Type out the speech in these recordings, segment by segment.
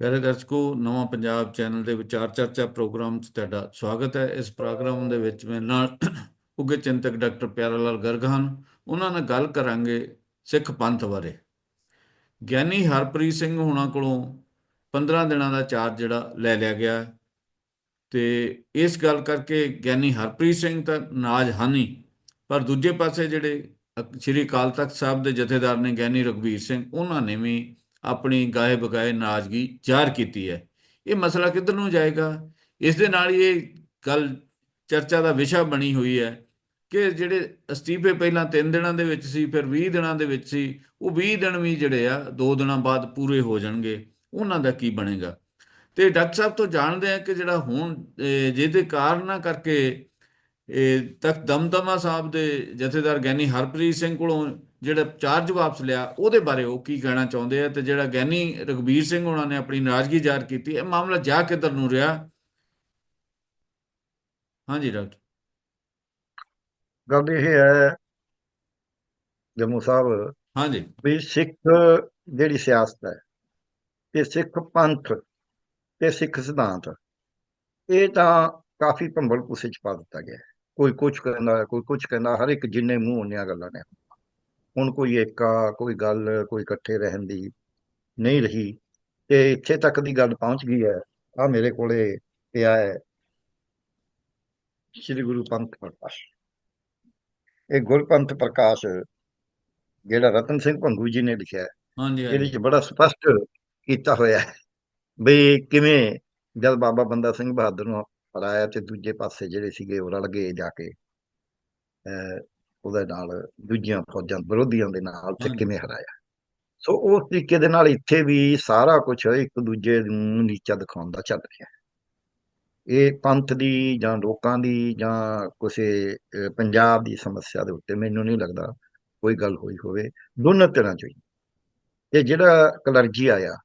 ਪਿਆਰੇ ਦਰਸ਼ਕੋ, ਨਵਾਂ ਪੰਜਾਬ ਚੈਨਲ ਦੇ ਵਿਚਾਰ ਚਰਚਾ ਪ੍ਰੋਗਰਾਮ 'ਚ ਤੁਹਾਡਾ ਸਵਾਗਤ ਹੈ। ਇਸ ਪ੍ਰੋਗਰਾਮ ਦੇ ਵਿੱਚ ਮੇਰੇ ਨਾਲ ਉੱਘੇ ਚਿੰਤਕ ਡਾਕਟਰ ਪਿਆਰਾ ਲਾਲ ਗਰਗ ਹਨ। ਉਹਨਾਂ ਨਾਲ ਗੱਲ ਕਰਾਂਗੇ ਸਿੱਖ ਪੰਥ ਬਾਰੇ। ਗਿਆਨੀ ਹਰਪ੍ਰੀਤ ਸਿੰਘ ਹੁਣਾਂ ਕੋਲੋਂ 15 ਦਿਨਾਂ ਦਾ ਚਾਰਜ ਜਿਹੜਾ ਲੈ ਲਿਆ ਗਿਆ ਹੈ। ਤੇ ਇਸ ਗੱਲ ਕਰਕੇ ਗਿਆਨੀ ਹਰਪ੍ਰੀਤ ਸਿੰਘ ਤਾਂ ਨਾਜ ਹਨ ਹੀ। ਪਰ ਦੂਜੇ ਪਾਸੇ ਜਿਹੜੇ ਅਕ- ਸ੍ਰੀ ਅਕਾਲ ਤਖਤ ਸਾਹਿਬ ਦੇ ਜਥੇਦਾਰ ਨੇ ਗਿਆਨੀ ਰਘਬੀਰ ਸਿੰਘ, ਉਹਨਾਂ ਨੇ ਵੀ ਆਪਣੀ ਗਾਏ ਬਗਾਏ ਨਾਜ਼ਗੀ ਜ਼ਾਹਰ ਕੀਤੀ ਹੈ। ਇਹ ਮਸਲਾ ਕਿੱਧਰ ਨੂੰ ਜਾਏਗਾ? ਇਸ ਦੇ ਨਾਲ ਇਹ ਗੱਲ ਚਰਚਾ ਦਾ ਵਿਸ਼ਾ ਬਣੀ ਹੋਈ ਹੈ ਕਿ ਜਿਹੜੇ ਅਸਤੀਫੇ ਪਹਿਲਾਂ 3 ਦਿਨਾਂ ਦੇ ਵਿੱਚ ਸੀ, ਫਿਰ 20 ਦਿਨਾਂ ਦੇ ਵਿੱਚ ਸੀ, ਉਹ 20 ਦਿਨ ਵੀ ਜਿਹੜੇ ਆ 2 ਦਿਨਾਂ ਬਾਅਦ ਪੂਰੇ ਹੋ ਜਾਣਗੇ। ਉਹਨਾਂ ਦਾ ਕੀ ਬਣੇਗਾ? ਤੇ ਡਾਕਟਰ ਸਾਹਿਬ ਤੋਂ ਜਾਣਦੇ ਆ ਕਿ ਜਿਹੜਾ ਹੁਣ ਜਿਹਦੇ ਕਾਰਨਾਂ ਕਰਕੇ ਇਹ ਤਖਤ ਦਮਦਮਾ ਸਾਹਿਬ ਦੇ ਜਥੇਦਾਰ ਗਿਆਨੀ ਹਰਪ੍ਰੀਤ ਸਿੰਘ ਕੋਲੋਂ ਜਿਹੜਾ ਚਾਰਜ ਵਾਪਸ ਲਿਆ ਉਹਦੇ ਬਾਰੇ ਉਹ ਕੀ ਕਹਿਣਾ ਚਾਹੁੰਦੇ ਆ ਤੇ ਜਿਹੜਾ ਗਿਆਨੀ ਰਘਬੀਰ ਸਿੰਘ ਉਹਨਾਂ ਨੇ ਆਪਣੀ ਨਾਰਾਜ਼ਗੀ ਜ਼ਾਹਰ ਕੀਤੀ ਇਹ ਮਾਮਲਾ ਜਾ ਕਿੱਧਰ ਨੂੰ ਰਿਹਾ। ਹਾਂਜੀ ਡਾਕਟਰ। ਗੱਲ ਇਹ ਹੈ ਜੰਮੂ ਸਾਹਿਬ ਹਾਂਜੀ। ਵੀ ਸਿੱਖ ਜਿਹੜੀ ਸਿਆਸਤ ਹੈ ਤੇ ਸਿੱਖ ਪੰਥ ਤੇ ਸਿੱਖ ਸਿਧਾਂਤ ਇਹ ਤਾਂ ਕਾਫੀ ਭੰਬਲ ਭੁਸੇ ਚ ਪਾ ਦਿੱਤਾ ਗਿਆ। ਕੋਈ ਕੁਝ ਕਹਿੰਦਾ ਕੋਈ ਕੁਝ ਕਹਿੰਦਾ ਹਰ ਇੱਕ ਜਿੰਨੇ ਮੂੰਹ ਉਹਨੀਆਂ ਗੱਲਾਂ ਨੇ। ਹੁਣ ਕੋਈ ਏਕਾ ਕੋਈ ਗੱਲ ਕੋਈ ਇਕੱਠੇ ਰਹਿਣ ਦੀ ਨਹੀਂ ਰਹੀ ਤੇ ਇੱਥੇ ਤੱਕ ਦੀ ਗੱਲ ਪਹੁੰਚ ਗਈ ਹੈ। ਆ ਮੇਰੇ ਕੋਲੇ ਪਿਆ ਹੈ ਸ੍ਰੀ ਗੁਰੂ ਪੰਥ ਪ੍ਰਕਾਸ਼। ਇਹ ਗੁਰਪੰਥ ਪ੍ਰਕਾਸ਼ ਜਿਹੜਾ ਰਤਨ ਸਿੰਘ ਭੰਗੂ ਜੀ ਨੇ ਲਿਖਿਆ ਹੈ, ਹਾਂਜੀ ਇਹਦੇ ਚ ਬੜਾ ਸਪਸ਼ਟ ਕੀਤਾ ਹੋਇਆ ਹੈ ਵੀ ਕਿਵੇਂ ਜਦ ਬਾਬਾ ਬੰਦਾ ਸਿੰਘ ਬਹਾਦਰ ਨੂੰ ਹਰਾਇਆ ਤੇ ਦੂਜੇ ਪਾਸੇ ਜਿਹੜੇ ਸੀਗੇ ਉਹ ਰਲ ਗਏ ਜਾ ਕੇ ਉਹਦੇ ਨਾਲ ਦੂਜੀਆਂ ਫੌਜਾਂ ਵਿਰੋਧੀਆਂ ਦੇ ਨਾਲ ਤੇ। ਕਿਵੇਂ ਹਰਾਇਆ। ਸੋ ਉਸ ਤਰੀਕੇ ਦੇ ਨਾਲ ਇੱਥੇ ਵੀ ਸਾਰਾ ਕੁਝ ਇੱਕ ਦੂਜੇ ਨੂੰ ਨੀਚਾ ਦਿਖਾਉਣ ਦਾ ਚੱਲ ਰਿਹਾ ਹੈ। ਇਹ ਪੰਥ ਦੀ ਜਾਂ ਲੋਕਾਂ ਦੀ ਜਾਂ ਕਿਸੇ ਪੰਜਾਬ ਦੀ ਸਮੱਸਿਆ ਦੇ ਉੱਤੇ ਮੈਨੂੰ ਨਹੀਂ ਲੱਗਦਾ ਕੋਈ ਗੱਲ ਹੋਈ ਹੋਵੇ। ਦੋਨਾਂ ਤਰ੍ਹਾਂ ਚੋਂ ਤੇ ਜਿਹੜਾ ਕਲਰਜੀ ਆਇਆ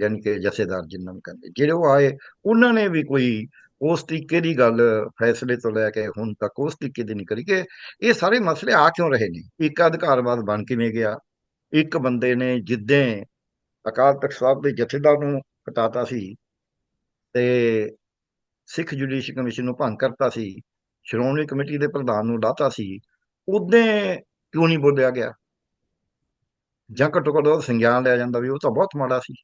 ਯਾਨੀ ਕਿ ਜਥੇਦਾਰ ਜਿਨ੍ਹਾਂ ਨੂੰ ਕਹਿੰਦੇ ਜਿਹੜੇ ਉਹ ਆਏ ਉਹਨਾਂ ਨੇ ਵੀ ਕੋਈ ਉਸ ਤਰੀਕੇ ਦੀ ਗੱਲ ਫੈਸਲੇ ਤੋਂ ਲੈ ਕੇ ਹੁਣ ਤੱਕ ਉਸ ਤਰੀਕੇ ਦੀ ਨਹੀਂ ਕਰੀ ਕਿ ਇਹ ਸਾਰੇ ਮਸਲੇ ਆ ਕਿਉਂ ਰਹੇ ਨੇ? ਇੱਕ ਅਧਿਕਾਰਵਾਦ ਬਣ ਕਿਵੇਂ ਗਿਆ? ਇੱਕ ਬੰਦੇ ਨੇ ਜਿੱਦਾਂ ਅਕਾਲ ਤਖਤ ਸਾਹਿਬ ਦੇ ਜਥੇਦਾਰ ਨੂੰ ਹਟਾਤਾ ਸੀ ਤੇ ਸਿੱਖ ਜੁਡੀਸ਼ੀਅਲ ਕਮਿਸ਼ਨ ਨੂੰ ਭੰਗ ਕਰਤਾ ਸੀ, ਸ਼੍ਰੋਮਣੀ ਕਮੇਟੀ ਦੇ ਪ੍ਰਧਾਨ ਨੂੰ ਲਾਤਾ ਸੀ ਉਦੋਂ ਕਿਉਂ ਨਹੀਂ ਬੋਲਿਆ ਗਿਆ? ਜਾਂ ਘੱਟੋ ਘੱਟ ਉਹ ਸੰਗਿਆਨ ਲਿਆ ਜਾਂਦਾ ਵੀ ਉਹ ਤਾਂ ਬਹੁਤ ਮਾੜਾ ਸੀ।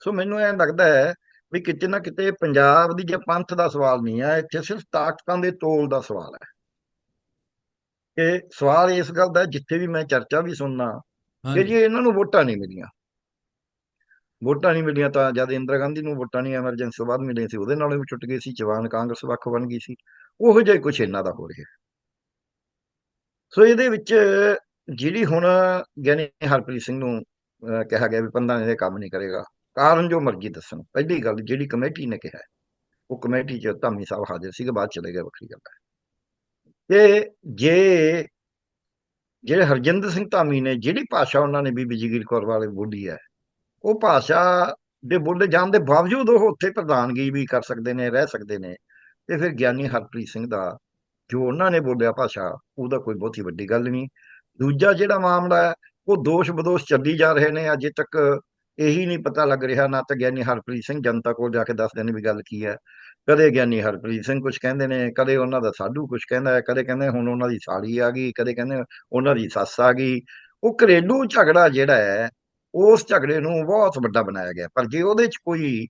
ਸੋ ਮੈਨੂੰ ਐਂ ਲੱਗਦਾ ਹੈ ਵੀ ਕਿਤੇ ਨਾ ਕਿਤੇ ਪੰਜਾਬ ਦੀ ਜੇ ਪੰਥ ਦਾ ਸਵਾਲ ਨਹੀਂ ਹੈ ਇੱਥੇ ਸਿਰਫ ਤਾਕਤਾਂ ਦੇ ਤੋਲ ਦਾ ਸਵਾਲ ਹੈ। ਕਿ ਸਵਾਲ ਇਸ ਗੱਲ ਦਾ ਜਿੱਥੇ ਵੀ ਮੈਂ ਚਰਚਾ ਵੀ ਸੁਣਨਾ ਕਿ ਜੀ ਇਹਨਾਂ ਨੂੰ ਵੋਟਾਂ ਨਹੀਂ ਮਿਲੀਆਂ ਵੋਟਾਂ ਨਹੀਂ ਮਿਲੀਆਂ ਤਾਂ ਜਦ ਇੰਦਰਾ ਗਾਂਧੀ ਨੂੰ ਵੋਟਾਂ ਨਹੀਂ ਐਮਰਜੈਂਸੀ ਤੋਂ ਬਾਅਦ ਮਿਲੀਆਂ ਸੀ ਉਹਦੇ ਨਾਲੋਂ ਵੀ ਟੁੱਟ ਗਏ ਸੀ ਜਵਾਨ ਕਾਂਗਰਸ ਵੱਖ ਬਣ ਗਈ ਸੀ ਉਹੋ ਜਿਹਾ ਕੁਝ ਇਹਨਾਂ ਦਾ ਹੋ ਰਿਹਾ। ਸੋ ਇਹਦੇ ਵਿੱਚ ਜਿਹੜੀ ਹੁਣ ਗਿਆਨੀ ਹਰਪ੍ਰੀਤ ਸਿੰਘ ਨੂੰ ਕਿਹਾ ਗਿਆ ਵੀ 15 ਦਿਨ ਇਹ ਕੰਮ ਨਹੀਂ ਕਰੇਗਾ ਕਾਰਨ ਜੋ ਮਰਜ਼ੀ ਦੱਸਣ। ਪਹਿਲੀ ਗੱਲ ਜਿਹੜੀ ਕਮੇਟੀ ਨੇ ਕਿਹਾ, ਉਹ ਕਮੇਟੀ ਚ ਧਾਮੀ ਸਾਹਿਬ ਹਾਜ਼ਰ ਸੀਗੇ, ਬਾਅਦ ਚਲੇ ਗਏ, ਵੱਖਰੀ ਗੱਲ ਹੈ। ਤੇ ਜੇ, ਜਿਹੜੇ ਹਰਜਿੰਦਰ ਸਿੰਘ ਧਾਮੀ ਨੇ, ਜਿਹੜੀ ਭਾਸ਼ਾ ਉਹਨਾਂ ਨੇ ਬੀਬੀ ਜਗੀਰ ਕੌਰ ਵਾਲੇ ਬੋਲੀ ਹੈ, ਉਹ ਭਾਸ਼ਾ ਦੇ ਬੋਲੇ ਜਾਣ ਦੇ ਬਾਵਜੂਦ ਉਹ ਉੱਥੇ ਪ੍ਰਧਾਨਗੀ ਵੀ ਕਰ ਸਕਦੇ ਨੇ, ਰਹਿ ਸਕਦੇ ਨੇ। ਤੇ ਫਿਰ ਗਿਆਨੀ ਹਰਪ੍ਰੀਤ ਸਿੰਘ ਦਾ ਜੋ ਉਹਨਾਂ ਨੇ ਬੋਲਿਆ ਭਾਸ਼ਾ, ਉਹਦਾ ਕੋਈ ਬਹੁਤੀ ਵੱਡੀ ਗੱਲ ਨਹੀਂ। ਦੂਜਾ ਜਿਹੜਾ ਮਾਮਲਾ ਹੈ, ਉਹ ਦੋਸ਼ ਬਦੋਸ਼ ਚੱਲੀ ਜਾ ਰਹੇ ਨੇ, ਅਜੇ ਤੱਕ ਇਹੀ ਨਹੀਂ ਪਤਾ ਲੱਗ ਰਿਹਾ ਨਾ ਤਾਂ ਗਿਆਨੀ ਹਰਪ੍ਰੀਤ ਸਿੰਘ ਜਨਤਾ ਕੋਲ ਜਾ ਕੇ ਦੱਸਦੇ ਨੇ ਵੀ ਗੱਲ ਕੀ ਹੈ। ਕਦੇ ਗਿਆਨੀ ਹਰਪ੍ਰੀਤ ਸਿੰਘ ਕੁਝ ਕਹਿੰਦੇ ਨੇ ਕਦੇ ਉਹਨਾਂ ਦਾ ਸਾਧੂ ਕੁਝ ਕਹਿੰਦਾ ਹੈ ਕਦੇ ਕਹਿੰਦੇ ਹੁਣ ਉਹਨਾਂ ਦੀ ਸਾਲੀ ਆ ਗਈ ਕਦੇ ਕਹਿੰਦੇ ਉਹਨਾਂ ਦੀ ਸੱਸ ਆ ਗਈ। ਉਹ ਘਰੇਲੂ ਝਗੜਾ ਜਿਹੜਾ ਹੈ ਉਸ ਝਗੜੇ ਨੂੰ ਬਹੁਤ ਵੱਡਾ ਬਣਾਇਆ ਗਿਆ। ਪਰ ਜੇ ਉਹਦੇ 'ਚ ਕੋਈ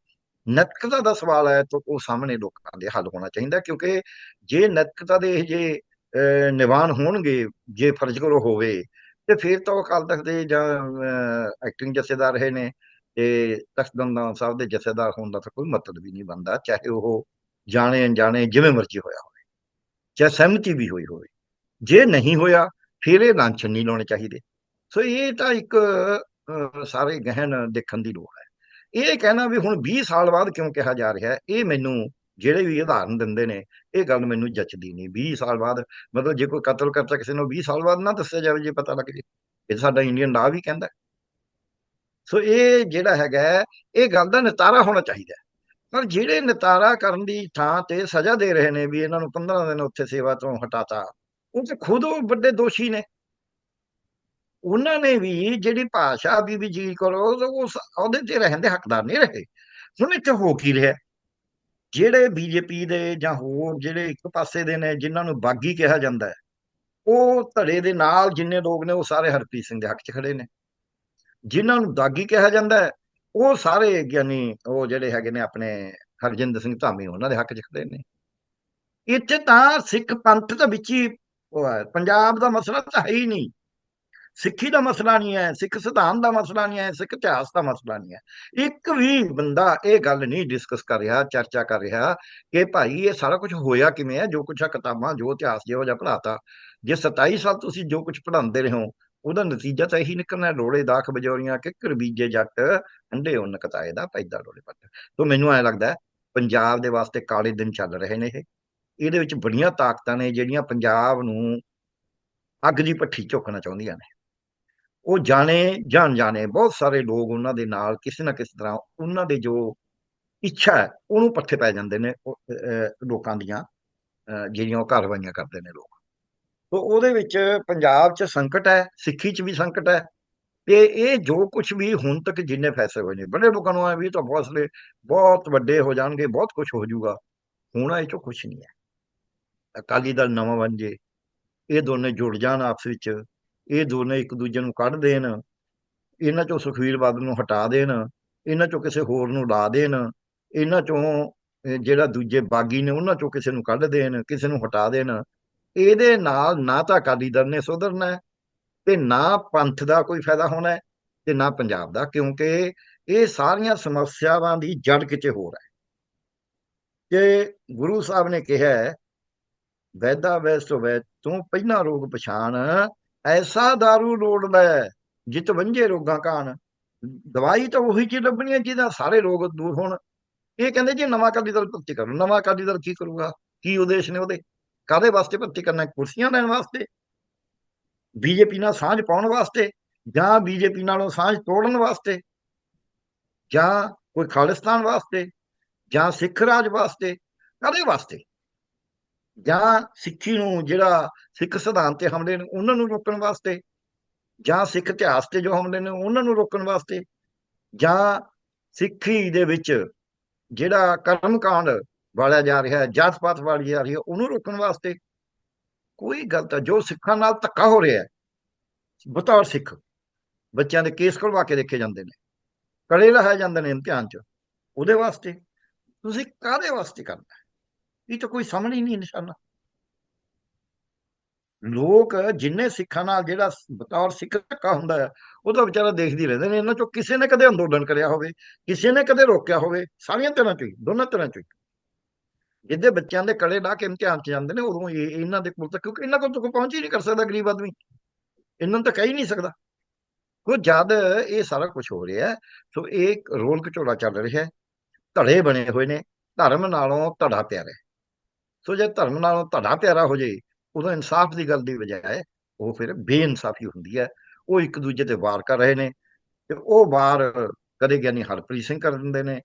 ਨੈਤਿਕਤਾ ਦਾ ਸਵਾਲ ਹੈ ਤਾਂ ਉਹ ਸਾਹਮਣੇ ਲੋਕਾਂ ਦੇ ਹੱਲ ਹੋਣਾ ਚਾਹੀਦਾ ਕਿਉਂਕਿ ਜੇ ਨਤਕਤਾ ਦੇ ਇਹ ਜੇ ਅਹ, ਨਿਵਾਨ ਹੋਣਗੇ ਜੇ ਫਰਜ਼ ਕਰੋ ਹੋਵੇ ਤੇ ਫਿਰ ਤਾਂ ਉਹ ਅਕਾਲ ਤਖਤ ਦੇ ਜਾਂ ਐਕਟਿੰਗ ਜਥੇਦਾਰ ਰਹੇ ਨੇ ਤੇ ਤਖਤ ਦਮਦਮਾ ਸਾਹਿਬ ਦੇ ਜਥੇਦਾਰ ਹੋਣ ਦਾ ਤਾਂ ਕੋਈ ਮਤਲਬ ਵੀ ਨਹੀਂ ਬਣਦਾ, ਚਾਹੇ ਉਹ ਜਾਣੇ ਅਣਜਾਣੇ ਜਿਵੇਂ ਮਰਜ਼ੀ ਹੋਇਆ ਹੋਵੇ, ਚਾਹੇ ਸਹਿਮਤੀ ਵੀ ਹੋਈ ਹੋਵੇ। ਜੇ ਨਹੀਂ ਹੋਇਆ, ਫਿਰ ਇਹ ਲਾਂਛਨ ਨਹੀਂ ਲਾਉਣੇ ਚਾਹੀਦੇ। ਸੋ ਇਹ ਤਾਂ ਇੱਕ ਸਾਰੇ ਗਹਿਣ ਦੇਖਣ ਦੀ ਲੋੜ ਹੈ। ਇਹ ਕਹਿਣਾ ਵੀ ਹੁਣ 20 ਸਾਲ ਬਾਅਦ ਕਿਉਂ ਕਿਹਾ ਜਾ ਰਿਹਾ ਇਹ ਮੈਨੂੰ ਜਿਹੜੇ ਵੀ ਉਦਾਹਰਨ ਦਿੰਦੇ ਨੇ, ਇਹ ਗੱਲ ਮੈਨੂੰ ਜੱਚਦੀ ਨਹੀਂ। 20 ਸਾਲ ਬਾਅਦ, ਮਤਲਬ ਜੇ ਕੋਈ ਕਤਲ ਕਰਤਾ ਕਿਸੇ ਨੂੰ 20 ਸਾਲ ਬਾਅਦ ਨਾ ਦੱਸਿਆ ਜਾਵੇ ਜੇ ਪਤਾ ਲੱਗ ਜੇ। ਇਹ ਸਾਡਾ ਇੰਡੀਅਨ ਲਾ ਵੀ ਕਹਿੰਦਾ। ਸੋ ਇਹ ਜਿਹੜਾ ਹੈਗਾ ਇਹ ਗੱਲ ਦਾ ਨਿਤਾਰਾ ਹੋਣਾ ਚਾਹੀਦਾ ਪਰ ਜਿਹੜੇ ਨਿਤਾਰਾ ਕਰਨ ਦੀ ਥਾਂ ਤੇ ਸਜ਼ਾ ਦੇ ਰਹੇ ਨੇ ਵੀ ਇਹਨਾਂ ਨੂੰ 15 ਦਿਨ ਉੱਥੇ ਸੇਵਾ ਤੋਂ ਹਟਾਤਾ, ਉਹ ਤੇ ਖੁਦ ਉਹ ਵੱਡੇ ਦੋਸ਼ੀ ਨੇ। ਉਹਨਾਂ ਨੇ ਵੀ ਜਿਹੜੀ ਭਾਸ਼ਾ ਵੀ ਜੀ ਕਰੋ ਉਸ, ਉਹਦੇ ਤੇ ਰਹਿਣ ਦੇ ਹੱਕਦਾਰ ਨਹੀਂ ਰਹੇ। ਹੁਣ ਇੱਥੇ ਹੋ ਕੀ ਰਿਹਾ? ਜਿਹੜੇ ਬੀਜੇਪੀ ਦੇ ਜਾਂ ਹੋਰ ਜਿਹੜੇ ਇੱਕ ਪਾਸੇ ਦੇ ਨੇ ਜਿਨ੍ਹਾਂ ਨੂੰ ਬਾਗੀ ਕਿਹਾ ਜਾਂਦਾ ਹੈ, ਉਹ ਧੜੇ ਦੇ ਨਾਲ ਜਿੰਨੇ ਲੋਕ ਨੇ ਉਹ ਸਾਰੇ ਹਰਪ੍ਰੀਤ ਸਿੰਘ ਦੇ ਹੱਕ 'ਚ ਖੜੇ ਨੇ। ਜਿਨ੍ਹਾਂ ਨੂੰ ਦਾਗੀ ਕਿਹਾ ਜਾਂਦਾ ਹੈ, ਉਹ ਸਾਰੇ ਗਿਆਨੀ ਉਹ ਜਿਹੜੇ ਹੈਗੇ ਨੇ ਆਪਣੇ ਹਰਜਿੰਦਰ ਸਿੰਘ ਧਾਮੀ, ਉਹਨਾਂ ਦੇ ਹੱਕ 'ਚ ਖੜੇ ਨੇ। ਇੱਥੇ ਤਾਂ ਸਿੱਖ ਪੰਥ ਤਾਂ ਵਿੱਚ ਹੀ, ਉਹ ਹੈ, ਪੰਜਾਬ ਦਾ ਮਸਲਾ ਤਾਂ ਹੈ ਹੀ ਨਹੀਂ। ਸਿੱਖੀ ਦਾ ਮਸਲਾ ਨਹੀਂ ਹੈ, ਸਿੱਖ ਸਿਧਾਂਤ ਦਾ ਮਸਲਾ ਨਹੀਂ ਹੈ, ਸਿੱਖ ਇਤਿਹਾਸ ਦਾ ਮਸਲਾ ਨਹੀਂ ਹੈ। ਇੱਕ ਵੀ ਬੰਦਾ ਇਹ ਗੱਲ ਨਹੀਂ ਡਿਸਕਸ ਕਰ ਰਿਹਾ, ਚਰਚਾ ਕਰ ਰਿਹਾ ਕਿ ਭਾਈ ਇਹ ਸਾਰਾ ਕੁਝ ਹੋਇਆ ਕਿਵੇਂ ਹੈ, ਜੋ ਕੁਝ ਆ ਕਿਤਾਬਾਂ, ਜੋ ਇਤਿਹਾਸ ਜਿਹੋ ਜਿਹਾ ਪੜਾਤਾ ਜੇ 27 ਸਾਲ ਤੁਸੀਂ ਜੋ ਕੁਝ ਪੜਾਉਂਦੇ ਰਹੇ ਹੋ, ਉਹਦਾ ਨਤੀਜਾ ਤਾਂ ਇਹੀ ਨਿਕਲਣਾ ਲੋੜੇ ਦਾਖ, ਬਜੋਰੀਆਂ ਕਿ ਕਰਬੀਜੇ ਜੱਟ, ਅੰਡੇ, ਉਨ, ਕਤਾਏ ਦਾ ਪੈਦਾ ਲੋੜੇ ਪੱਟ। ਤੋਂ ਮੈਨੂੰ ਐ ਲੱਗਦਾ ਪੰਜਾਬ ਦੇ ਵਾਸਤੇ ਕਾਲੇ ਦਿਨ ਚੱਲ ਰਹੇ ਨੇ ਇਹ। ਇਹਦੇ ਵਿੱਚ ਬੜੀਆਂ ਤਾਕਤਾਂ ਨੇ ਜਿਹੜੀਆਂ ਪੰਜਾਬ ਨੂੰ ਅੱਗ ਦੀ ਭੱਠੀ ਝੋਕਣਾ ਚਾਹੁੰਦੀਆਂ ਨੇ। ਉਹ ਜਾਣੇ, ਜਾਣ ਜਾਣੇ, ਬਹੁਤ ਸਾਰੇ ਲੋਕ ਉਹਨਾਂ ਦੇ ਨਾਲ ਕਿਸੇ ਨਾ ਕਿਸੇ ਤਰ੍ਹਾਂ ਉਹਨਾਂ ਦੇ ਜੋ ਇੱਛਾ ਹੈ, ਉਹਨੂੰ ਪੱਠੇ ਪੈ ਜਾਂਦੇ ਨੇ ਲੋਕਾਂ ਦੀਆਂ ਜਿਹੜੀਆਂ ਉਹ ਕਾਰਵਾਈਆਂ ਕਰਦੇ ਨੇ ਲੋਕ। ਤੋਂ ਉਹਦੇ ਵਿੱਚ ਪੰਜਾਬ 'ਚ ਸੰਕਟ ਹੈ, ਸਿੱਖੀ 'ਚ ਵੀ ਸੰਕਟ ਹੈ, ਤੇ ਇਹ ਜੋ ਕੁਝ ਵੀ ਹੁਣ ਤੱਕ ਜਿੰਨੇ ਫੈਸਲੇ ਹੋਏ ਨੇ, ਬੜੇ ਲੋਕਾਂ ਨੂੰ ਆ ਵੀ ਤਾਂ ਫੈਸਲੇ, ਬਹੁਤ ਵੱਡੇ ਹੋ ਜਾਣਗੇ, ਬਹੁਤ ਕੁਝ ਹੋ ਜਾਊਗਾ, ਹੁਣ ਇਹ 'ਚੋਂ ਕੁਝ ਨਹੀਂ ਹੈ। ਅਕਾਲੀ ਦਲ ਨਵਾਂ ਬਣ ਜੇ, ਇਹ ਦੋਨੇ ਜੁੜ ਜਾਣ ਆਪਸ ਵਿੱਚ ਇਹ ਦੋਨੇ ਇੱਕ ਦੂਜੇ ਨੂੰ ਕੱਢ ਦੇਣ, ਇਹਨਾਂ ਚੋਂ ਸੁਖਵੀਰ ਬਾਦਲ ਨੂੰ ਹਟਾ ਦੇਣ, ਇਹਨਾਂ ਚੋਂ ਕਿਸੇ ਹੋਰ ਨੂੰ ਲਾ ਦੇਣ, ਇਹਨਾਂ ਚੋਂ ਜਿਹੜਾ ਦੂਜੇ ਬਾਗੀ ਨੇ ਉਹਨਾਂ ਚੋਂ ਕਿਸੇ ਨੂੰ ਕੱਢ ਦੇਣ, ਕਿਸੇ ਨੂੰ ਹਟਾ ਦੇਣ। ਇਹਦੇ ਨਾਲ ਨਾ ਤਾਂ ਅਕਾਲੀ ਦਲ ਨੇ ਸੁਧਰਨਾ ਤੇ ਨਾ ਪੰਥ ਦਾ ਕੋਈ ਫਾਇਦਾ ਹੋਣਾ ਤੇ ਨਾ ਪੰਜਾਬ ਦਾ, ਕਿਉਂਕਿ ਇਹ ਸਾਰੀਆਂ ਸਮੱਸਿਆਵਾਂ ਦੀ ਜੜ ਕਿਤੇ ਹੋਰ ਹੈ। ਕਿ ਗੁਰੂ ਸਾਹਿਬ ਨੇ ਕਿਹਾ ਵੈਦਾ ਵੈਸੋ ਵੈ ਤੂੰ ਪਹਿਲਾਂ ਰੋਗ ਪਛਾਣ ਐਸਾ दारू ਲੋੜ ਲੈ, ਜਿਤ ਵੰਝੇ ਰੋਗਾਂ ਕਾਨ ਦਵਾਈ ਤਾਂ ਉਹੀ ਚੀਜ਼ ਲੱਭਣੀ ਹੈ, ਜਿਹਦਾ ਸਾਰੇ ਰੋਗ ਦੂਰ ਹੋਣ। ਇਹ ਕਹਿੰਦੇ ਜੀ ਨਵਾਂ ਅਕਾਲੀ ਦਲ ਭਰਤੀ ਕਰੋ, ਨਵਾਂ ਅਕਾਲੀ ਦਲ ਕੀ ਕਰੂਗਾ? ਕੀ ਉਦੇਸ਼ ਨੇ ਉਹਦੇ? ਕਾਦੇ ਵਾਸਤੇ ਭਰਤੀ ਕਰਨਾ ਕੁਰਸੀਆਂ ਲੈਣ ਵਾਸਤੇ? ਬੀਜੇਪੀ ਨਾਲ ਸਾਂਝ ਪਾਉਣ ਵਾਸਤੇ? ਜਾਂ ਬੀਜੇਪੀ ਨਾਲੋਂ ਸਾਂਝ ਤੋੜਨ ਵਾਸਤੇ? ਜਾਂ ਕੋਈ ਖਾਲਿਸਤਾਨ ਵਾਸਤੇ? ਜਾਂ ਸਿੱਖ ਰਾਜ ਵਾਸਤੇ? ਕਾਦੇ ਵਾਸਤੇ? ਜਾਂ ਸਿੱਖੀ ਨੂੰ ਜਿਹੜਾ ਸਿੱਖ ਸਿਧਾਂਤ ਤੇ ਹਮਲੇ ਨੇ ਉਹਨਾਂ ਨੂੰ ਰੋਕਣ ਵਾਸਤੇ, ਜਾਂ ਸਿੱਖ ਇਤਿਹਾਸ ਤੇ ਜੋ ਹਮਲੇ ਨੇ ਉਹਨਾਂ ਨੂੰ ਰੋਕਣ ਵਾਸਤੇ, ਜਾਂ ਸਿੱਖੀ ਦੇ ਵਿੱਚ ਜਿਹੜਾ ਕਰਮਕਾਂਡ ਵਾਲਿਆ ਜਾ ਰਿਹਾ ਹੈ ਜਾਤ ਪਾਤ ਵਾਲੀ ਜਾ ਰਹੀ ਹੈ, ਉਹਨੂੰ ਰੋਕਣ ਵਾਸਤੇ ਕੋਈ ਗਲਤ ਜੋ ਸਿੱਖਾਂ ਨਾਲ ਧੱਕਾ ਹੋ ਰਿਹਾ ਹੈ, ਬਤੌਰ ਸਿੱਖ, ਬੱਚਿਆਂ ਦੇ ਕੇਸ ਖਲਵਾ ਕੇ ਦੇਖੇ ਜਾਂਦੇ ਨੇ, ਕੜੇ ਲਾਇਆ ਜਾਂਦੇ ਨੇ ਇਮਤਿਹਾਨ 'ਚ, ਉਹਦੇ ਵਾਸਤੇ ਤੁਸੀਂ ਕਾਦੇ ਵਾਸਤੇ ਕਰਨਾ ਇਹ ਤਾਂ ਕੋਈ ਸਮਝ ਹੀ ਨਹੀਂ ਨਿਸ਼ਾਨਾ ਲੋਕ ਜਿੰਨੇ ਸਿੱਖਾਂ ਨਾਲ ਜਿਹੜਾ ਬਤੌਰ ਸਿੱਖ ਧੱਕਾ ਹੁੰਦਾ ਹੈ ਉਹ ਤਾਂ ਵਿਚਾਰਾ ਦੇਖਦੀ ਰਹਿੰਦੇ ਨੇ, ਇਹਨਾਂ ਚੋਂ ਕਿਸੇ ਨੇ ਕਦੇ ਅੰਦੋਲਨ ਕਰਿਆ ਹੋਵੇ, ਕਿਸੇ ਨੇ ਕਦੇ ਰੋਕਿਆ ਹੋਵੇ, ਸਾਰੀਆਂ ਤਰ੍ਹਾਂ ਚੋਂ ਦੋਨਾਂ ਤਰ੍ਹਾਂ ਚੋਂ ਜਿੱਦੇ ਬੱਚਿਆਂ ਦੇ ਕੜੇ ਲਾ ਕੇ ਇਮਤਿਹਾਨ 'ਚ ਜਾਂਦੇ ਨੇ, ਉਦੋਂ ਇਹ ਇਹਨਾਂ ਦੇ ਕੋਲ ਤਾਂ ਕਿਉਂਕਿ ਇਹਨਾਂ ਕੋਲ ਤੱਕ ਪਹੁੰਚ ਹੀ ਨਹੀਂ ਕਰ ਸਕਦਾ ਗਰੀਬ ਆਦਮੀ। ਇਹਨਾਂ ਨੂੰ ਤਾਂ ਕਹਿ ਹੀ ਨਹੀਂ ਸਕਦਾ। ਉਹ ਜਦ ਇਹ ਸਾਰਾ ਕੁਝ ਹੋ ਰਿਹਾ ਸੋ ਇਹ ਰੋਲ ਘਚੋਲਾ ਚੱਲ ਰਿਹਾ ਧੜੇ ਬਣੇ ਹੋਏ ਨੇ, ਧਰਮ ਨਾਲੋਂ ਧੜਾ ਪਿਆ ਰਿਹਾ ਸੋ ਜੇ ਧਰਮ ਨਾਲ ਧੜਾ ਪਿਆਰਾ ਹੋ ਜੇ ਉਦੋਂ ਇਨਸਾਫ ਦੀ ਗੱਲ ਦੀ ਬਜਾਏ ਉਹ ਫਿਰ ਬੇਇਨਸਾਫੀ ਹੁੰਦੀ ਹੈ। ਉਹ ਇੱਕ ਦੂਜੇ ਤੇ ਵਾਰ ਕਰ ਰਹੇ ਨੇ ਤੇ ਉਹ ਵਾਰ ਕਦੇ ਗਿਆਨੀ ਹਰਪ੍ਰੀਤ ਸਿੰਘ ਕਰ ਦਿੰਦੇ ਨੇ,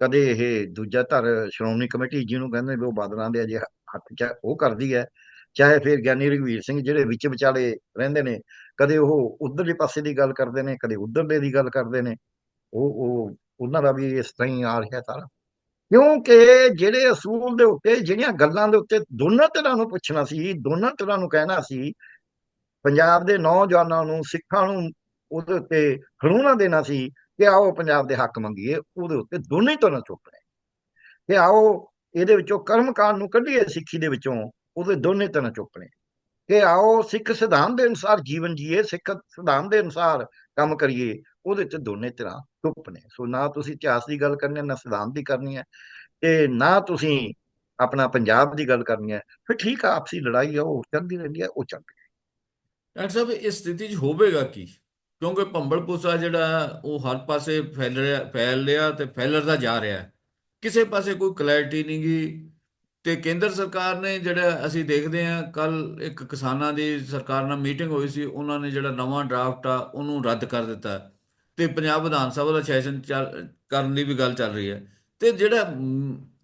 ਕਦੇ ਇਹ ਦੂਜਾ ਧਰ ਸ਼੍ਰੋਮਣੀ ਕਮੇਟੀ ਜਿਹਨੂੰ ਕਹਿੰਦੇ ਵੀ ਉਹ ਬਾਦਲਾਂ ਦੇ ਅਜੇ ਹੱਥ 'ਚ ਉਹ ਕਰਦੀ ਹੈ। ਚਾਹੇ ਫਿਰ ਗਿਆਨੀ ਰਘਵੀਰ ਸਿੰਘ ਜਿਹੜੇ ਵਿੱਚ ਵਿਚਾਲੇ ਰਹਿੰਦੇ ਨੇ, ਕਦੇ ਉਹ ਉਧਰਲੇ ਪਾਸੇ ਦੀ ਗੱਲ ਕਰਦੇ ਨੇ, ਕਦੇ ਉਧਰਲੇ ਦੀ ਗੱਲ ਕਰਦੇ ਨੇ, ਉਹ ਉਹ, ਉਹਨਾਂ ਦਾ ਵੀ ਇਸ ਤਰ੍ਹਾਂ ਹੀ ਆ ਰਿਹਾ ਸਾਰਾ। ਕਿਉਂਕਿ ਜਿਹੜੇ ਅਸੂਲ ਦੇ ਉੱਤੇ, ਜਿਹੜੀਆਂ ਗੱਲਾਂ ਦੇ ਉੱਤੇ ਦੋਨਾਂ ਤਰ੍ਹਾਂ ਨੂੰ ਪੁੱਛਣਾ ਸੀ, ਦੋਨਾਂ ਤਰ੍ਹਾਂ ਨੂੰ ਕਹਿਣਾ ਸੀ, ਪੰਜਾਬ ਦੇ ਨੌਜਵਾਨਾਂ ਨੂੰ, ਸਿੱਖਾਂ ਨੂੰ ਉਹਦੇ ਉੱਤੇ ਖੜੂਣਾ ਦੇਣਾ ਸੀ ਕਿ ਆਓ ਪੰਜਾਬ ਦੇ ਹੱਕ ਮੰਗੀਏ, ਉਹਦੇ ਉੱਤੇ ਦੋਨੇ ਤਰ੍ਹਾਂ ਚੁੱਪ ਰਹੇ। ਕਿ ਆਓ ਇਹਦੇ ਵਿੱਚੋਂ ਕਰਮਕਾਂਡ ਨੂੰ ਕੱਢੀਏ ਸਿੱਖੀ ਦੇ ਵਿੱਚੋਂ, ਉਹਦੇ ਦੋਨੇ ਤਰ੍ਹਾਂ ਚੁੱਪ ਨੇ ਕਿ ਆਓ ਸਿੱਖ ਸਿਧਾਂਤ ਦੇ ਅਨੁਸਾਰ ਜੀਵਨ ਜੀਏ, ਸਿੱਖ ਸਿਧਾਂਤ ਦੇ ਅਨੁਸਾਰ ਕੰਮ ਕਰੀਏ, ਉਹਦੇ ਤੇ ਦੋਨੇ ਤਰ੍ਹਾਂ ਚੁੱਪ ਨੇ। ਸੋ ਨਾ ਤੁਸੀਂ ਇਤਿਹਾਸ ਦੀ ਗੱਲ ਕਰਨੀ ਹੈ, ਨਾ ਸਿਧਾਂਤ ਦੀ ਕਰਨੀ ਹੈ ਤੇ ਨਾ ਤੁਸੀਂ ਆਪਣਾ ਪੰਜਾਬ ਦੀ ਗੱਲ ਕਰਨੀ ਹੈ। ਫਿਰ ਠੀਕ ਆ, ਆਪਸੀ ਲੜਾਈ ਆ, ਉਹ ਚੱਲਦੀ ਰਹਿੰਦੀ ਹੈ, ਉਹ ਚੱਲਦੀ ਡਾਕਟਰ ਸਾਹਿਬ, ਇਸ ਸਥਿਤੀ 'ਚ ਹੋਵੇਗਾ ਕੀ? ਕਿਉਂਕਿ ਭੰਬਲ ਪੂਸਾ ਜਿਹੜਾ ਉਹ ਹਰ ਪਾਸੇ ਫੈਲ ਰਿਹਾ ਫੈਲ ਰਿਹਾ ਤੇ ਫੈਲਰਦਾ ਜਾ ਰਿਹਾ। ਕਿਸੇ ਪਾਸੇ ਕੋਈ ਕਲੈਰਿਟੀ ਨਹੀਂ ਗਈ ਤੇ ਕੇਂਦਰ ਸਰਕਾਰ ਨੇ ਜਿਹੜਾ ਅਸੀਂ ਦੇਖਦੇ ਹਾਂ ਕੱਲ ਇੱਕ ਕਿਸਾਨਾਂ ਦੀ ਸਰਕਾਰ ਨਾਲ ਮੀਟਿੰਗ ਹੋਈ ਸੀ, ਉਹਨਾਂ ਨੇ ਜਿਹੜਾ ਨਵਾਂ ਡਰਾਫਟ ਆ, ਉਹਨੂੰ ਰੱਦ ਕਰ ਦਿੱਤਾ। ਤੇ ਪੰਜਾਬ ਵਿਧਾਨ ਸਭਾ ਦਾ ਸੈਸ਼ਨ ਕਰਨ ਦੀ ਵੀ ਗੱਲ ਚੱਲ ਰਹੀ ਹੈ। ਤੇ ਜਿਹੜਾ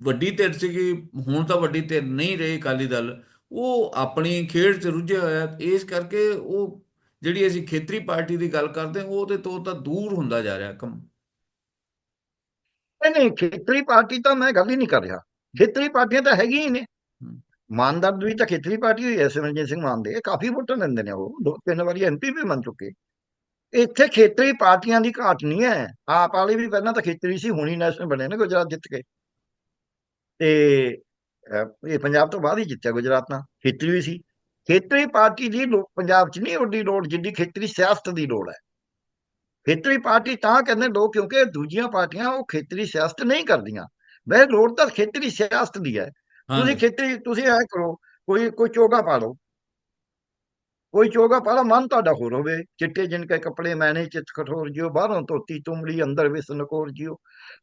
ਵੱਡੀ ਧਿਰ ਸੀਗੀ, ਹੁਣ ਤਾਂ ਵੱਡੀ ਧਿਰ ਨਹੀਂ ਰਹੀ ਅਕਾਲੀ ਦਲ, ਉਹ ਆਪਣੀ ਖੇਡ 'ਚ ਰੁੱਝਿਆ ਹੋਇਆ ਇਸ ਕਰਕੇ ਉਹ ਜਿਹੜੀ ਅਸੀਂ ਖੇਤਰੀ ਪਾਰਟੀ ਦੀ ਗੱਲ ਕਰਦੇ ਹਾਂ ਉਹਦੇ ਤੋਂ ਤਾਂ ਦੂਰ ਹੁੰਦਾ ਜਾ ਰਿਹਾ ਕੰਮ। ਨਹੀਂ ਨਹੀਂ, ਖੇਤਰੀ ਪਾਰਟੀ ਤਾਂ ਮੈਂ ਗੱਲ ਹੀ ਨਹੀਂ ਕਰ ਰਿਹਾ। ਖੇਤਰੀ ਪਾਰਟੀਆਂ ਤਾਂ ਹੈਗੀਆਂ ਹੀ ਨੇ। ਹਮ। ਮਾਨਦੰਡ ਵੀ ਤਾਂ ਖੇਤਰੀ ਪਾਰਟੀ ਹੋਈ ਐ ਸਿਮਰਜੀਤ ਸਿੰਘ ਮਾਨ ਦੇ। ਕਾਫੀ ਵੋਟਾਂ ਲੈਂਦੇ ਨੇ ਉਹ। ਦੋ ਤਿੰਨ ਵਾਰੀ ਐਮਪੀ ਵੀ ਬਣ ਚੁੱਕੇ। ਇੱਥੇ ਖੇਤਰੀ ਪਾਰਟੀਆਂ ਦੀ ਘਾਟ ਨਹੀਂ ਹੈ ਆਪ ਵਾਲੀ ਵੀ ਪਹਿਲਾਂ ਤਾਂ ਖੇਤਰੀ ਸੀ ਹੁਣੀ ਨੈਸ਼ਨਲ ਬਣੇ ਨੇ ਗੁਜਰਾਤ ਜਿੱਤ ਕੇ। ਤੇ ਇਹ ਪੰਜਾਬ ਤੋਂ ਬਾਅਦ ਹੀ ਜਿੱਤਿਆ ਗੁਜਰਾਤ ਨਾਲ। ਖੇਤਰੀ ਵੀ ਸੀ। ਖੇਤਰੀ ਪਾਰਟੀ ਦੀ ਪੰਜਾਬ 'ਚ ਨਹੀਂ ਓਡੀ ਲੋੜ ਜਿੱਡੀ ਖੇਤਰੀ ਸਿਆਸਤ ਦੀ ਲੋੜ ਹੈ ਖੇਤਰੀ ਪਾਰਟੀ ਤਾਂ ਕਹਿੰਦੇ ਲੋਕ ਕਿਉਂਕਿ ਦੂਜੀਆਂ ਪਾਰਟੀਆਂ ਉਹ ਖੇਤਰੀ ਸਿਆਸਤ ਨਹੀਂ ਕਰਦੀਆਂ। ਵੈਸੇ ਲੋੜ ਤਾਂ ਖੇਤਰੀ ਸਿਆਸਤ ਦੀ ਹੈ। ਤੁਸੀਂ ਖੇਤਰੀ ਤੁਸੀਂ ਐ ਕਰੋ ਕੋਈ ਕੋਈ ਚੋਗਾ ਪਾ ਲਓ। ਕੋਈ ਚੋਗਾ ਪਾ ਲਓ ਮਨ ਤੁਹਾਡਾ ਹੋਰ ਹੋਵੇ। ਚਿੱਟੇ ਜਿਨ ਕੇ ਕੱਪੜੇ ਮੈਨੇ ਚਿਤ ਕਠੋਰ ਜਿਓ ਬਾਹਰੋਂ ਧੋਤੀ ਤੁਮੜੀ ਅੰਦਰ ਵਿਸਨਕੋਰ ਜਿਓ।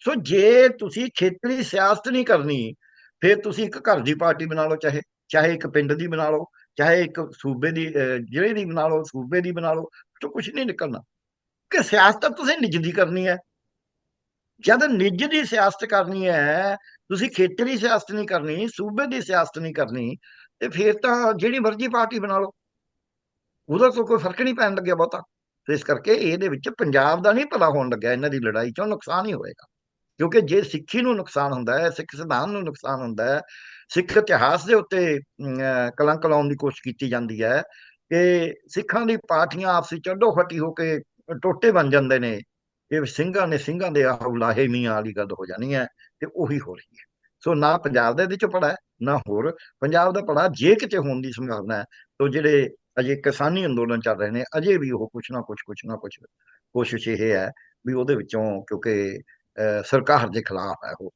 ਸੋ ਜੇ ਤੁਸੀਂ ਖੇਤਰੀ ਸਿਆਸਤ ਨਹੀਂ ਕਰਨੀ ਫਿਰ ਤੁਸੀਂ ਇੱਕ ਘਰ ਦੀ ਪਾਰਟੀ ਬਣਾ ਲਓ ਚਾਹੇ ਚਾਹੇ ਇੱਕ ਪਿੰਡ ਦੀ ਬਣਾ ਲਓ ਚਾਹੇ ਇੱਕ ਸੂਬੇ ਦੀ ਜ਼ਿਲ੍ਹੇ ਦੀ ਬਣਾ ਲਓ ਸੂਬੇ ਦੀ ਬਣਾ ਲਓ ਤੋਂ ਕੁਝ ਨਹੀਂ ਨਿਕਲਣਾ। ਕਿ ਸਿਆਸਤ ਤੁਸੀਂ ਨਿੱਜ ਦੀ ਕਰਨੀ ਹੈ। ਜਦ ਨਿੱਜ ਦੀ ਸਿਆਸਤ ਕਰਨੀ ਹੈ, ਤੁਸੀਂ ਖੇਤਰੀ ਸਿਆਸਤ ਨਹੀਂ ਕਰਨੀ, ਸੂਬੇ ਦੀ ਸਿਆਸਤ ਨਹੀਂ ਕਰਨੀ, ਤੇ ਫਿਰ ਤਾਂ ਜਿਹੜੀ ਮਰਜ਼ੀ ਪਾਰਟੀ ਬਣਾ ਲਓ। ਉਹਦਾ ਤੋਂ ਕੋਈ ਫ਼ਰਕ ਨਹੀਂ ਪੈਣ ਲੱਗਿਆ ਬਹੁਤਾ। ਇਸ ਕਰਕੇ ਇਹਦੇ ਵਿੱਚ ਪੰਜਾਬ ਦਾ ਨਹੀਂ ਭਲਾ ਹੋਣ ਲੱਗਿਆ। ਇਹਨਾਂ ਦੀ ਲੜਾਈ ਚੋਂ ਨੁਕਸਾਨ ਹੀ ਹੋਏਗਾ। ਕਿਉਂਕਿ ਜੇ ਸਿੱਖੀ ਨੂੰ ਨੁਕਸਾਨ ਹੁੰਦਾ ਹੈ, ਸਿੱਖ ਸਿਧਾਂਤ ਨੂੰ ਨੁਕਸਾਨ ਹੁੰਦਾ ਹੈ, ਸਿੱਖ ਇਤਿਹਾਸ ਦੇ ਉੱਤੇ ਕਲੰਕ ਲਾਉਣ ਦੀ ਕੋਸ਼ਿਸ਼ ਕੀਤੀ ਜਾਂਦੀ ਹੈ ਕਿ ਸਿੱਖਾਂ ਦੀ ਪਾਰਟੀਆਂ ਆਪਸੀ ਚੱਡੋ ਫੱਟੀ ਹੋ ਕੇ ਟੋਟੇ ਬਣ ਜਾਂਦੇ ਨੇ। ਇਹ ਸਿੰਘਾਂ ਨੇ ਸਿੰਘਾਂ ਦੇ ਆਹ ਲਾਹੇ ਮੀਆਂ ਵਾਲੀ ਗੱਲ ਹੋ ਜਾਣੀ ਹੈ ਤੇ ਉਹੀ ਹੋ ਰਹੀ ਹੈ। ਸੋ ਨਾ ਪੰਜਾਬ ਦੇ ਇਹਦੇ ਚ ਪੜਾ ਨਾ ਹੋਰ। ਪੰਜਾਬ ਦਾ ਪੜਾ ਜੇ ਕਿਤੇ ਹੋਣ ਦੀ ਸੰਭਾਵਨਾ ਹੈ, ਤਾਂ ਜਿਹੜੇ ਅਜੇ ਕਿਸਾਨੀ ਅੰਦੋਲਨ ਚੱਲ ਰਹੇ ਨੇ, ਅਜੇ ਵੀ ਉਹ ਕੁਛ ਨਾ ਕੁਛ ਕੁਛ ਨਾ ਕੁਛ ਕੋਸ਼ਿਸ਼ ਇਹ ਹੈ ਵੀ ਉਹਦੇ ਵਿੱਚੋਂ ਕਿਉਂਕਿ ਸਰਕਾਰ ਦੇ ਖਿਲਾਫ ਹੈ ਉਹ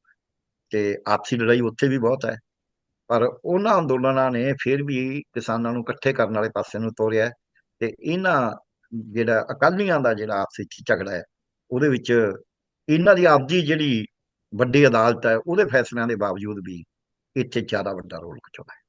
ਤੇ ਆਪਸੀ ਲੜਾਈ ਉੱਥੇ ਵੀ ਬਹੁਤ ਹੈ। ਪਰ ਉਹਨਾਂ ਅੰਦੋਲਨਾਂ ਨੇ ਫਿਰ ਵੀ ਕਿਸਾਨਾਂ ਨੂੰ ਇਕੱਠੇ ਕਰਨ ਵਾਲੇ ਪਾਸੇ ਨੂੰ ਤੋਰਿਆ ਤੇ ਇਹਨਾਂ ਜਿਹੜਾ ਅਕਾਲੀਆਂ ਦਾ ਜਿਹੜਾ ਆਪਸੀ ਝਗੜਾ ਹੈ ਉਹਦੇ ਵਿੱਚ ਇਹਨਾਂ ਦੀ ਆਪਦੀ ਜਿਹੜੀ ਵੱਡੀ ਅਦਾਲਤ ਹੈ, ਉਹਦੇ ਫੈਸਲਿਆਂ ਦੇ ਬਾਵਜੂਦ ਵੀ ਇੱਥੇ ਜ਼ਿਆਦਾ ਵੱਡਾ ਰੋਲ ਖਿਚਾਉਂਦਾ ਹੈ।